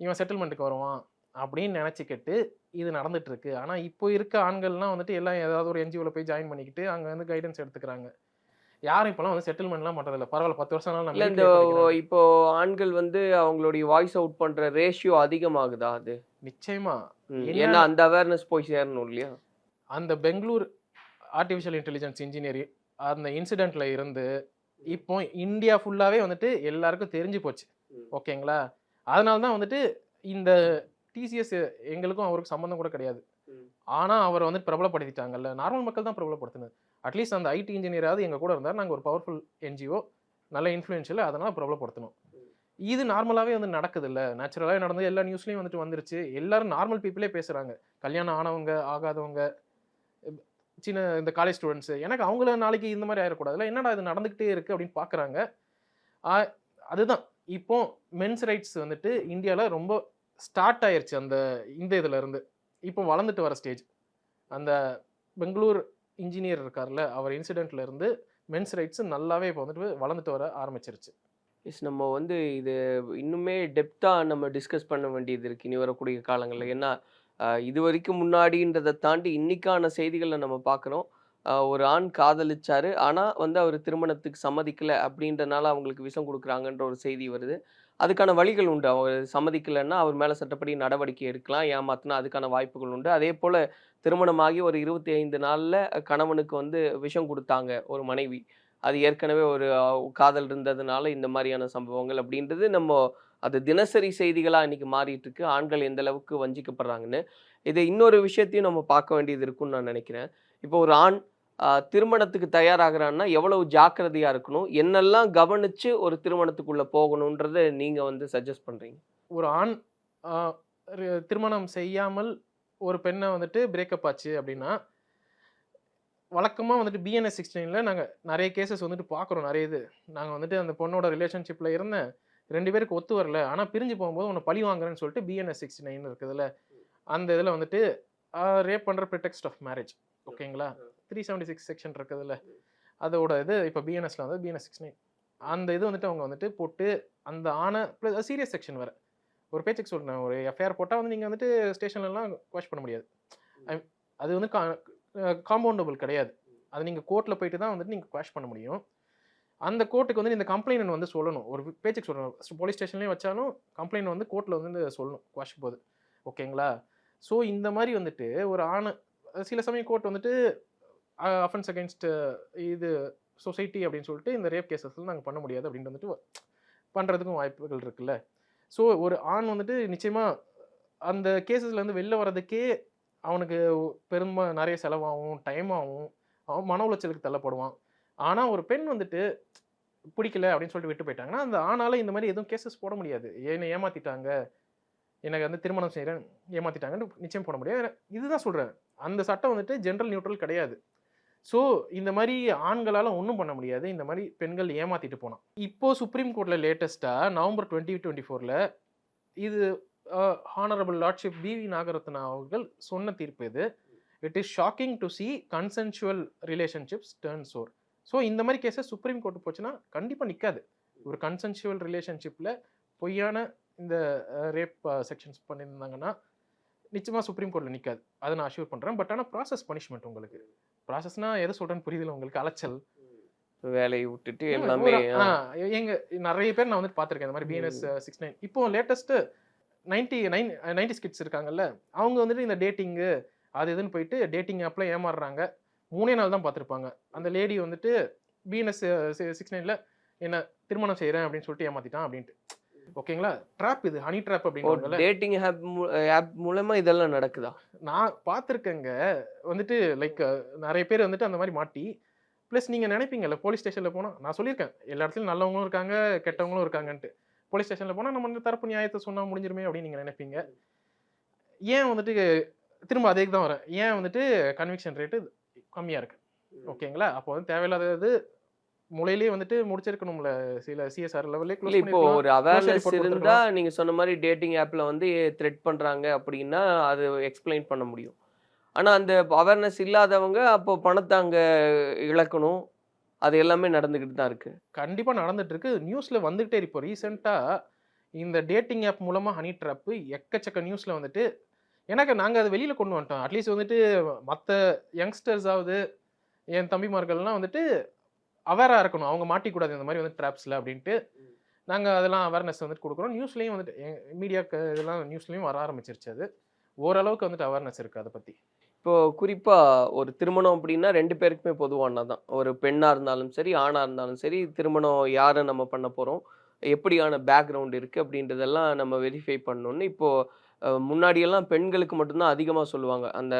இவன் செட்டில்மெண்ட்டுக்கு வருவான் அப்படின்னு நினச்சிக்கிட்டு இது நடந்துட்டு இருக்கு ஆனா இப்போ இருக்க ஆண்கள்லாம் வந்துட்டு எல்லாம் ஏதாவது ஒரு என்ஜிஓல போய் ஜாயின் பண்ணிக்கிட்டு அங்க வந்து கைடன்ஸ் எடுத்துக்கிறாங்க. யாரும் இப்போலாம் வந்து செட்டில்மெண்ட்லாம் பண்றது இல்ல பரவாயில்ல பத்து வருஷம் இல்ல இந்த இப்போ ஆண்கள் வந்து அவங்களுடைய வாய்ஸ் அவுட் பண்ற ரேஷியோ அதிகமாகுதா அது? நிச்சயமா. ஏன்னா அந்த அவேர்னஸ் போய் சேரணும் இல்லையா? அந்த பெங்களூர் ஆர்டிஃபிஷியல் இன்டெலிஜென்ஸ் இன்ஜினியர் அந்த இன்சிடென்ட்ல இருந்து இப்போ இந்தியா ஃபுல்லாவே வந்துட்டு எல்லாருக்கும் தெரிஞ்சு போச்சு. ஓகேங்களா? அதனால தான் வந்துட்டு இந்த டிசிஎஸ் எங்களுக்கும் அவருக்கு சம்மந்தம் கூட கிடையாது. ம். ஆனா அவரை வந்து பிரபலப்படுத்திட்டாங்கல்ல. நார்மல் மக்கள் தான் பிரபலப்படுத்தினது. அட்லீஸ்ட் அந்த ஐடி இன்ஜினியராவது எங்க கூட இருந்தார். நாங்க ஒரு பவர்ஃபுல் என்ஜிஓ நல்ல இன்ஃப்ளூயன்ஷியல் அதனால பிரபலப்படுத்தணும் இது நார்மலாவே வந்து நடக்குது இல்ல நேச்சுரலாவே நடந்து எல்லா நியூஸ்லயும் வந்துட்டு வந்துருச்சு. எல்லாரும் நார்மல் பீப்புளே பேசுறாங்க. கல்யாணம் ஆனவங்க ஆகாதவங்க சின்ன இந்த காலேஜ் ஸ்டூடெண்ட்ஸ் எனக்கு அவங்கள நாளைக்கு இந்த மாதிரி ஆயிடக்கூடாதுல என்னடா இது நடந்துக்கிட்டே இருக்கு அப்படின்னு பார்க்குறாங்க அதுதான். இப்போ மென்ஸ் ரைட்ஸ் வந்துட்டு இந்தியாவில் ரொம்ப ஸ்டார்ட் ஆயிடுச்சு அந்த இந்த இதுல இருந்து. இப்போ வளர்ந்துட்டு வர ஸ்டேஜ் அந்த பெங்களூர் இன்ஜினியர் இருக்கார்ல அவர் இன்சிடெண்ட்லேருந்து மென்ஸ் ரைட்ஸ் நல்லாவே இப்போ வந்துட்டு வளர்ந்துட்டு வர ஆரம்பிச்சிருச்சு. எஸ் நம்ம வந்து இது இன்னுமே டெப்த்தாக நம்ம டிஸ்கஸ் பண்ண வேண்டியது இருக்குது இனி வரக்கூடிய காலங்களில். ஏன்னா இது வரைக்கும் முன்னாடின்றதை தாண்டி இன்றைக்கான செய்திகளை நம்ம பார்க்குறோம். ஒரு ஆண் காதலிச்சாரு. ஆனால் வந்து அவர் திருமணத்துக்கு சம்மதிக்கலை அப்படின்றனால அவங்களுக்கு விஷம் கொடுக்குறாங்கன்ற ஒரு செய்தி வருது. அதுக்கான வழிகள் உண்டு. அவர் சம்மதிக்கலைன்னா அவர் மேலே சட்டப்படி நடவடிக்கை எடுக்கலாம் ஏமாத்தினா அதுக்கான வாய்ப்புகள் உண்டு. அதே போல் திருமணமாகி ஒரு இருபத்தி ஐந்து நாளில் கணவனுக்கு வந்து விஷம் கொடுத்தாங்க ஒரு மனைவி. அது ஏற்கனவே ஒரு காதல் இருந்ததுனால இந்த மாதிரியான சம்பவங்கள் அப்படின்றது நம்ம அது தினசரி செய்திகளாக இன்னைக்கு மாறிட்டு இருக்கு ஆண்கள் எந்த அளவுக்கு வஞ்சிக்கப்படுறாங்கன்னு. இது இன்னொரு விஷயத்தையும் நம்ம பார்க்க வேண்டியது இருக்கும்னு நான் நினைக்கிறேன். இப்போ ஒரு ஆண் திருமணத்துக்கு தயாராகிறான்னா எவ்வளவு ஜாக்கிரதையா இருக்கணும்? என்னெல்லாம் கவனிச்சு ஒரு திருமணத்துக்குள்ள போகணுன்றதை நீங்க வந்து சஜஸ்ட் பண்றீங்க? ஒரு ஆண் திருமணம் செய்யாமல் ஒரு பெண்ணை வந்துட்டு பிரேக்கப் ஆச்சு அப்படின்னா வழக்கமாக வந்துட்டு பிஎன்எஸ் சிக்ஸ்டீனில் நாங்கள் நிறைய கேசஸ் வந்துட்டு பார்க்குறோம் நிறைய இது. நாங்கள் வந்துட்டு அந்த பொண்ணோட ரிலேஷன்ஷிப்பில் இருந்தேன் ரெண்டு பேருக்கு ஒத்து வரல. ஆனால் பிரிஞ்சு போகும்போது உன்னை பழி வாங்குறேன்னு சொல்லிட்டு பிஎன்எஸ் சிக்ஸ்டி நைன் இருக்குதுல்ல அந்த இதில் வந்துட்டு ரேப் பண்ணுற ப்ரிடெக்ஸ்ட் ஆஃப் மேரேஜ் ஓகேங்களா த்ரீ செவன்டி சிக்ஸ் செக்ஷன் இருக்குதுல்ல அதோட இது இப்போ பிஎன்எஸ்ல வந்து பிஎன்எஸ் சிக்ஸ் நைன் அந்த இது வந்துட்டு அவங்க வந்துட்டு போட்டு அந்த ஆன ப்ளஸ் சீரியஸ் செக்ஷன் வேறு. ஒரு பேச்சுக்கு சொல்கிறேன் ஒரு எஃப்ஐஆர் போட்டால் வந்து நீங்கள் வந்துட்டு ஸ்டேஷன்லலாம் வாஷ் பண்ண முடியாது. அது வந்து காம்பவுண்டபிள் கிடையாது. அது நீங்கள் கோர்ட்டில் போயிட்டு தான் வந்துட்டு நீங்கள் குவாஷ் பண்ண முடியும். அந்த கோர்ட்டுக்கு வந்து இந்த கம்ப்ளைண்ட் வந்து சொல்லணும். ஒரு பேச்சுக்கு சொல்லணும் போலீஸ் ஸ்டேஷன்லேயும் வச்சாலும் கம்ப்ளைண்ட் வந்து கோர்ட்டில் வந்து சொல்லணும் குவாஷ் போது. ஓகேங்களா ஸோ இந்த மாதிரி வந்துட்டு ஒரு ஆணை சில சமயம் கோர்ட் வந்துட்டு அஃபென்ஸ் அகேன்ஸ்ட் இது சொசைட்டி அப்படின்னு சொல்லிட்டு இந்த ரேப் கேசஸ்லாம் நாங்கள் பண்ண முடியாது அப்படின்னு வந்துட்டு பண்ணுறதுக்கும் வாய்ப்புகள் இருக்குல்ல. ஸோ ஒரு ஆண் வந்துட்டு நிச்சயமாக அந்த கேசஸ்லேருந்து வெளில வர்றதுக்கே அவனுக்கு பெரும்பாலும் நிறைய செலவாகும் டைம் ஆகும். அவன் மன உளைச்சலுக்கு தள்ளப்படுவான். ஆனால் ஒரு பெண் வந்துட்டு பிடிக்கல அப்படின்னு சொல்லிட்டு விட்டு போயிட்டாங்கன்னா அந்த ஆணால இந்த மாதிரி எதுவும் கேசஸ் போட முடியாது. என்னை ஏமாத்திட்டாங்க. எனக்கு வந்து திருமணம் செய்கிறேன் ஏமாத்திட்டாங்கன்னு நிச்சயம் போட முடியாது. இதுதான் சொல்கிறேன் அந்த சட்டம் வந்துட்டு ஜென்ரல் நியூட்ரல் கிடையாது. ஸோ இந்த மாதிரி ஆண்களால் ஒன்றும் பண்ண முடியாது. இந்த மாதிரி பெண்கள் ஏமாத்திட்டு போனான் இப்போது சுப்ரீம் கோர்ட்டில் லேட்டஸ்ட்டாக நவம்பர் டுவெண்ட்டி டுவெண்ட்டி ஃபோரில் இது honourable lordship B V Nagarathna அவர்கள் சொன்ன தீர்ப்பு இது. It is shocking to see consensual relationships turn sour so இந்த மாதிரி கேஸை சுப்ரீம் கோர்ட் போச்சுன்னா கண்டிப்பாக நிற்காது ஒரு கன்சென்சுவல் ரிலேஷன்ஷிப்பில் பொய்யான இந்த ரேப் செக்ஷன்ஸ் பண்ணியிருந்தாங்கன்னா நிச்சயமாக சுப்ரீம் கோர்ட்டில் நிற்காது அதை நான் அஷ்யூர் பண்ணுறேன் பட் ஆனால் ப்ராசஸ் பனிஷ்மெண்ட் உங்களுக்கு. ப்ராசஸ்னா எதை சொல்கிறேன்னு புரியுதுல உங்களுக்கு? அலைச்சல். வேலையை விட்டுட்டு எல்லாமே எங்க நிறைய பேர் நான் வந்து பார்த்திருக்கேன். இந்த மாதிரி பிஎன்எஸ் சிக்ஸ் நைன் இப்போ latest ninety nine nineties kids இருக்காங்கல்ல அவங்க வந்துட்டு இந்த டேட்டிங்கு அது இதுன்னு போயிட்டு டேட்டிங் ஆப்ல ஏமாறுறாங்க. மூணே நாள் தான் பார்த்துருப்பாங்க. அந்த லேடி வந்துட்டு பிஎன்எஸ் சிக்ஸ் நைன்ல என்ன திருமணம் செய்கிறேன் அப்படின்னு சொல்லிட்டு ஏமாத்திட்டான் அப்படின்ட்டு. ஓகேங்களா? ட்ராப் இது ஹனி ட்ராப் அப்படின்னு டேட்டிங் ஆப் ஆப் மூலமா இதெல்லாம் நடக்குதா? நான் பார்த்துருக்கேங்க. வந்துட்டு லைக் நிறைய பேர் வந்துட்டு அந்த மாதிரி மாட்டி ப்ளஸ் நீங்கள் நினைப்பீங்கல்ல போலீஸ் ஸ்டேஷனில் போனால் நான் சொல்லியிருக்கேன் எல்லா இடத்துலையும் நல்லவங்களும் இருக்காங்க கெட்டவங்களும் இருக்காங்கன்ட்டு. போலீஸ் ஸ்டேஷனில் போனால் நம்ம வந்து தரப்பு நியாயத்தை சொன்னால் முடிஞ்சிருமே அப்படின்னு நீங்கள் நினைப்பீங்க. ஏன் வந்துட்டு திரும்ப அதே தான் வரேன். ஏன் வந்துட்டு கன்விக்ஷன் ரேட்டு கம்மியாக இருக்கு? ஓகேங்களா? அப்போ வந்து தேவையில்லாதது முளையிலேயே வந்துட்டு முடிச்சிருக்கணும்ல. சில சிஎஸ்ஆர் லெவல்லே இல்ல இப்போ ஒரு அவேர்னஸ் கொடுத்திருக்கலாம். இருந்தா நீங்க சொன்ன மாதிரி டேட்டிங் ஆப்ல வந்து த்ரெட் பண்றாங்க அப்படின்னா அது எக்ஸ்பிளைன் பண்ண முடியும். ஆனா அந்த அவேர்னஸ் இல்லாதவங்க அப்போ பணத்தை அங்க இழக்கணும். அது எல்லாமே நடந்துகிட்டு தான் இருக்கு. கண்டிப்பா நடந்துட்டு இருக்கு. நியூஸ்ல வந்துகிட்டே. இப்போ ரீசெண்டா இந்த டேட்டிங் ஆப் மூலமா ஹனி ட்ராப் எக்கச்சக்க நியூஸ்ல வந்துட்டு எனக்கு நாங்க அதை வெளியில கொண்டு வந்துட்டோம். அட்லீஸ்ட் வந்துட்டு மற்ற யங்ஸ்டர்ஸாவது என் தம்பிமார்கள்லாம் வந்துட்டு அவேரா இருக்கணும். அவங்க மாட்டிக்கூடாது இந்த மாதிரி வந்து ட்ராப்ஸ்ல அப்படின்ட்டு நாங்க அதெல்லாம் அவேர்னஸ் வந்துட்டு கொடுக்குறோம். நியூஸ்லயும் வந்துட்டு மீடியா இதெல்லாம் நியூஸ்லயும் வர ஆரம்பிச்சிருச்சு அது. ஓரளவுக்கு வந்துட்டு அவேர்னஸ் இருக்கு அதை பத்தி. இப்போ குறிப்பா ஒரு திருமணம் அப்படின்னா ரெண்டு பேருக்குமே பொதுவானதான் ஒரு பெண்ணா இருந்தாலும் சரி ஆணா இருந்தாலும் சரி திருமணம் யாரை நம்ம பண்ண போறோம்? எப்படியான பேக்ரவுண்ட் இருக்கு அப்படின்றதெல்லாம் நம்ம வெரிஃபை பண்ணணும்னு இப்போ அஹ், முன்னாடியெல்லாம் பெண்களுக்கு மட்டும்தான் அதிகமாக சொல்லுவாங்க. அந்த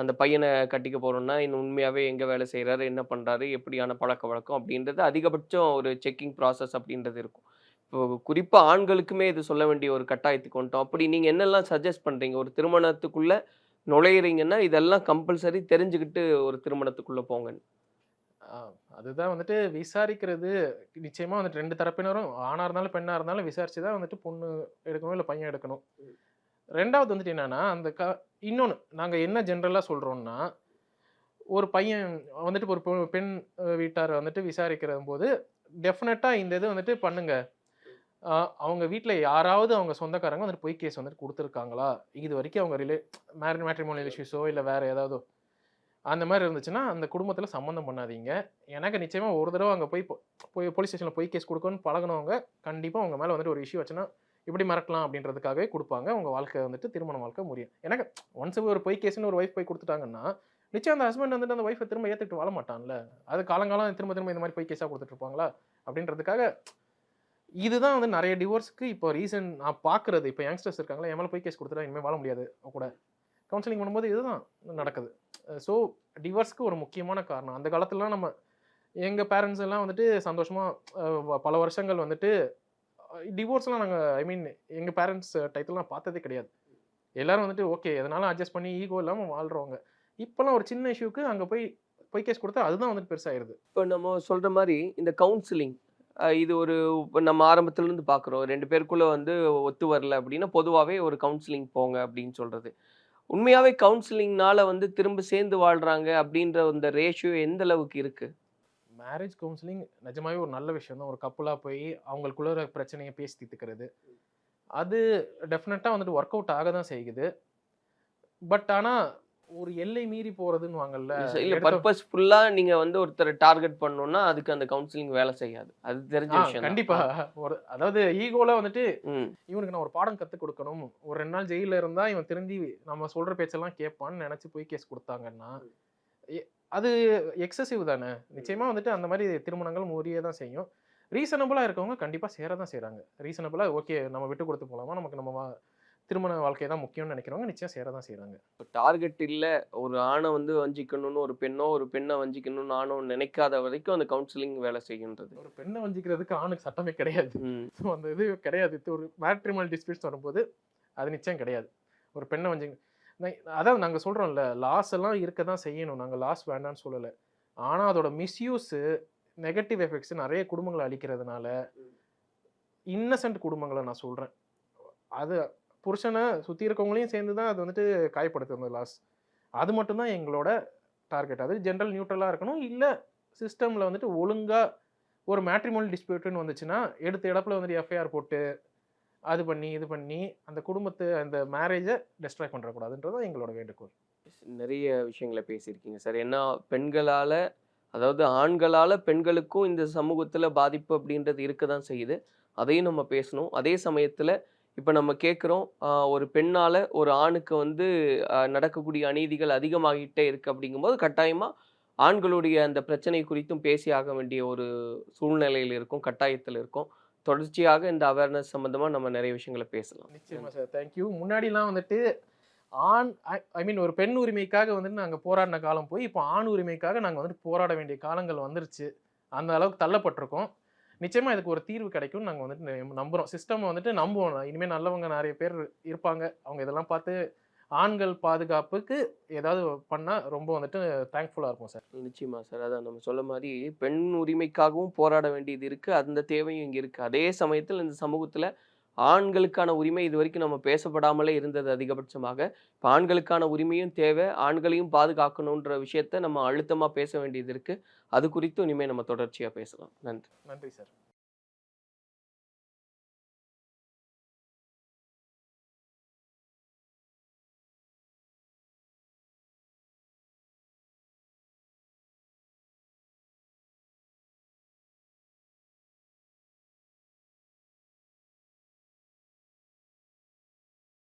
அந்த பையனை கட்டிக்க போகிறோம்னா இன்னும் உண்மையாகவே எங்கே வேலை செய்கிறாரு என்ன பண்ணுறாரு எப்படியான பழக்க வழக்கம்? அப்படின்றது அதிகபட்சம் ஒரு செக்கிங் ப்ராசஸ் அப்படின்றது இருக்கும். இப்போ குறிப்பாக ஆண்களுக்குமே இது சொல்ல வேண்டிய ஒரு கட்டாயத்துக்கு வந்துட்டோம். அப்படி நீங்கள் என்னெல்லாம் சஜஸ்ட் பண்ணுறீங்க ஒரு திருமணத்துக்குள்ளே நுழையிறீங்கன்னா இதெல்லாம் கம்பல்சரி தெரிஞ்சுக்கிட்டு ஒரு திருமணத்துக்குள்ளே போங்க அதுதான் வந்துட்டு விசாரிக்கிறது. நிச்சயமாக வந்துட்டு ரெண்டு தரப்பினரும் ஆணாக இருந்தாலும் பெண்ணாக இருந்தாலும் விசாரிச்சு தான் வந்துட்டு பொண்ணு எடுக்கணும் இல்லை பையன் எடுக்கணும். ரெண்டாவது வந்துட்டு என்னன்னா அந்த க இன்னொன்று நாங்கள் என்ன ஜென்ரலாக சொல்கிறோம்னா ஒரு பையன் வந்துட்டு ஒரு பெ- பெண் வீட்டார் வந்துட்டு விசாரிக்கிற போது டெஃபினட்டாக இந்த இது வந்துட்டு பண்ணுங்க. அவங்க வீட்டில் யாராவது அவங்க சொந்தக்காரங்க வந்துட்டு பொய் கேஸ் வந்துட்டு கொடுத்துருக்காங்களா? இது வரைக்கும் அவங்க ரிலே மேரி மேட்ரிமோனியல் இஷ்யூஸோ இல்லை வேறு ஏதாவது. அந்த மாதிரி இருந்துச்சுன்னா அந்த குடும்பத்தில் சம்மந்தம் பண்ணாதீங்க. எனக்கு நிச்சயமாக ஒரு தடவை அங்கே போய் போய் போலீஸ் ஸ்டேஷனில் போய் கேஸ் கொடுக்கணும்னு பழகினவங்க கண்டிப்பாக அவங்க மேலே வந்துட்டு ஒரு இஷ்யூ வச்சுன்னா இப்படி மறக்கலாம் அப்படின்றதுக்காகவே கொடுப்பாங்க. உங்கள் வாழ்க்கை வந்துட்டு திருமண வாழ்க்கை முடியும். எனக்கு ஒன்ஸ் ஒரு பொய் கேஸ்னு ஒரு ஒய்ஃப் போய் கொடுத்துட்டாங்கன்னா நிச்சயம் அந்த ஹஸ்பண்ட் வந்துட்டு அந்த ஒய்ஃபை திரும்ப ஏற்றுக்கிட்டு வாழ மாட்டான்ல. அது காலங்காலம் திரும்ப திரும்ப இந்த மாதிரி பொய் கேஸாக கொடுத்துட்ருப்பாங்களா அப்படின்றதுக்காக இதுதான் வந்து நிறைய டிவோர்ஸ்க்கு இப்போ ரீசன் நான் பார்க்குறது. இப்போ யங்ஸ்டர்ஸ் இருக்காங்களா என் மேலே போய் கேஸ் கொடுத்துட்டா இனிமேல் வாழ முடியாது கூட. கவுன்சிலிங் பண்ணும்போது இதுதான் நடக்குது. ஸோ டிவோர்ஸ்க்கு ஒரு முக்கியமான காரணம். அந்த காலத்துலலாம் நம்ம எங்கள் பேரண்ட்ஸ் எல்லாம் வந்துட்டு சந்தோஷமாக பல வருஷங்கள் வந்துட்டு டிவோர்ஸ்லாம் நாங்கள் ஐ மீன் எங்கள் பேரண்ட்ஸ் டைத்துலாம் பார்த்ததே கிடையாது. எல்லாரும் வந்துட்டு ஓகே எதனாலும் அட்ஜஸ்ட் பண்ணி ஈகோ இல்லாமல் வாழ்கிறவங்க இப்போலாம் ஒரு சின்ன இஷ்யூக்கு அங்கே போய் போய் கேஸ் கொடுத்தா அதுதான் வந்துட்டு பெருசாகிடுது இப்போ நம்ம சொல்கிற மாதிரி இந்த கவுன்சிலிங் இது ஒரு நம்ம ஆரம்பத்துலேருந்து பார்க்குறோம். ரெண்டு பேருக்குள்ளே வந்து ஒத்து வரல அப்படின்னா பொதுவாகவே ஒரு கவுன்சிலிங் போங்க அப்படின்னு சொல்கிறது உண்மையாகவே கவுன்சிலிங்னால வந்து திரும்ப சேர்ந்து வாழ்கிறாங்க அப்படின்ற அந்த ரேஷியோ எந்த அளவுக்கு இருக்குது மேரேஜ் கவுன்சிலிங் நிஜமாவே ஒரு நல்ல விஷயம் தான் ஒரு கப்புளாக போய் அவங்களுக்குள்ள பிரச்சனையை பேசி தீர்த்துக்கிறது. அது டெஃபினட்டாக வந்துட்டு ஒர்க் அவுட் ஆக தான் செய்யுது. பட் ஆனால் ஒரு எல்லை மீறி போகிறதுன்னு வாங்கல்ல இல்ல எடுத்த- பர்பஸ்ஃபுல்லா நீங்க வந்து ஒருத்தரை டார்கெட் பண்ணணும்னா அதுக்கு அந்த கவுன்சிலிங் வேலை செய்யாது. அது தெரிஞ்ச விஷயம் தான். கண்டிப்பா. ஒரு அதாவது ஈகோல வந்துட்டு இவனுக்கு நான் ஒரு பாடம் கற்றுக் கொடுக்கணும். ஒரு ரெண்டு நாள் ஜெயிலில் இருந்தா இவன் திருந்தி நம்ம சொல்ற பேச்செல்லாம் கேட்பான்னு நினைச்சு போய் கேஸ் கொடுத்தாங்கன்னா அது எக்ஸசிவ் தானே? நிச்சயமா வந்துட்டு அந்த மாதிரி திருமணங்கள் முறிய தான் செய்யும். ரீசனபிளா இருக்கவங்க கண்டிப்பா சேர தான் செய்றாங்க. ரீசனபிளா ஓகே நம்ம விட்டு கொடுத்து போலாமா? நமக்கு நம்ம வா- திருமண வாழ்க்கை தான் முக்கியம்னு நினைக்கிறவங்க நிச்சயம் சேர தான் செய்றாங்க. டார்கெட் இல்ல. ஒரு ஆணை வந்து வஞ்சிக்கணும்னு ஒரு பெண்ணோ ஒரு பெண்ணை வஞ்சிக்கணும்னு ஆணோ நினைக்காத வரைக்கும் அந்த கவுன்சிலிங் வேலை செய்யுன்றது. ஒரு பெண்ணை வஞ்சிக்கிறதுக்கு ஆணுக்கு சட்டமே கிடையாது. ஸோ [LAUGHS] அந்த இது கிடையாது. ஒரு மேட்ரிமல் டிஸ்பியூட்ஸ் வரும்போது அது நிச்சயம் கிடையாது. ஒரு பெண்ணை வஞ்சி நை- அதாவது நாங்கள் சொல்கிறோம்ல லாஸ் எல்லாம் இருக்க தான் செய்யணும். நாங்கள் லாஸ் வேண்டாம்னு சொல்லலை. ஆனால் அதோட மிஸ்யூஸு நெகட்டிவ் எஃபெக்ட்ஸ் நிறைய குடும்பங்களை அழிக்கிறதுனால இன்னசென்ட் குடும்பங்களை நான் சொல்கிறேன் அது புருஷனை சுற்றி இருக்கவங்களையும் சேர்ந்து தான் அது வந்துட்டு காயப்படுத்துறது லாஸ் அது மட்டும்தான் எங்களோட டார்கெட் அது ஜென்ரல் நியூட்ரலாக இருக்கணும். இல்லை சிஸ்டமில் வந்துட்டு ஒழுங்காக ஒரு மேட்ரிமோனல் டிஸ்பியூட்னு வந்துச்சுன்னா எடுத்த இடத்துல வந்துட்டு எஃப்ஐஆர் போட்டு அது பண்ணி இது பண்ணி அந்த குடும்பத்தை அந்த மேரேஜை டெஸ்ட்ராய் பண்ணுறக்கூடாதுன்றது எங்களோட வேண்டுகோள். நிறைய விஷயங்களை பேசியிருக்கீங்க சார். ஏன்னா பெண்களால் அதாவது ஆண்களால் பெண்களுக்கும் இந்த சமூகத்தில் பாதிப்பு அப்படின்றது இருக்க தான் செய்யுது. அதையும் நம்ம பேசணும். அதே சமயத்தில் இப்போ நம்ம கேட்குறோம் ஒரு பெண்ணால் ஒரு ஆணுக்கு வந்து நடக்கக்கூடிய அநீதிகள் அதிகமாகிட்டே இருக்கு அப்படிங்கும்போது கட்டாயமாக ஆண்களுடைய அந்த பிரச்சனை குறித்தும் பேசி ஆக வேண்டிய ஒரு சூழ்நிலையில் இருக்கும் கட்டாயத்தில் இருக்கும். தொடர்ச்சியாக இந்த அவேர்னஸ் சம்மந்தமாக நம்ம நிறைய விஷயங்களை பேசலாம். நிச்சயமா சார் தேங்க்யூ முன்னாடிலாம் வந்துட்டு ஆண் ஐ மீன் ஒரு பெண் உரிமைக்காக வந்துட்டு நாங்கள் போராடின காலம் போய் இப்போ ஆண் உரிமைக்காக நாங்கள் வந்துட்டு போராட வேண்டிய காலங்கள் வந்துருச்சு. அந்த அளவுக்கு தள்ளப்பட்டிருக்கோம். நிச்சயமாக இதுக்கு ஒரு தீர்வு கிடைக்கும் நாங்கள் வந்துட்டு நம்புகிறோம் சிஸ்டம் வந்துட்டு நம்புவோம். இனிமேல் நல்லவங்க நிறைய பேர் இருப்பாங்க. அவங்க இதெல்லாம் பார்த்து ஆண்கள் பாதுகாப்புக்கு ஏதாவது பண்ணால் ரொம்ப வந்துட்டு தேங்க்ஃபுல்லாக இருப்போம் சார். நிச்சயமா சார். அதான் நம்ம சொல்ல மாதிரி பெண் உரிமைக்காகவும் போராட வேண்டியது இருக்கு. அந்த தேவையும் இங்க இருக்கு. அதே சமயத்தில் இந்த சமூகத்துல ஆண்களுக்கான உரிமை இது வரைக்கும் நம்ம பேசப்படாமலே இருந்தது அதிகபட்சமாக. இப்போ ஆண்களுக்கான உரிமையும் தேவை ஆண்களையும் பாதுகாக்கணுன்ற விஷயத்த நம்ம அழுத்தமா பேச வேண்டியது இருக்கு. அது குறித்தும் இனிமே நம்ம தொடர்ச்சியா பேசலாம். நன்றி. நன்றி சார்.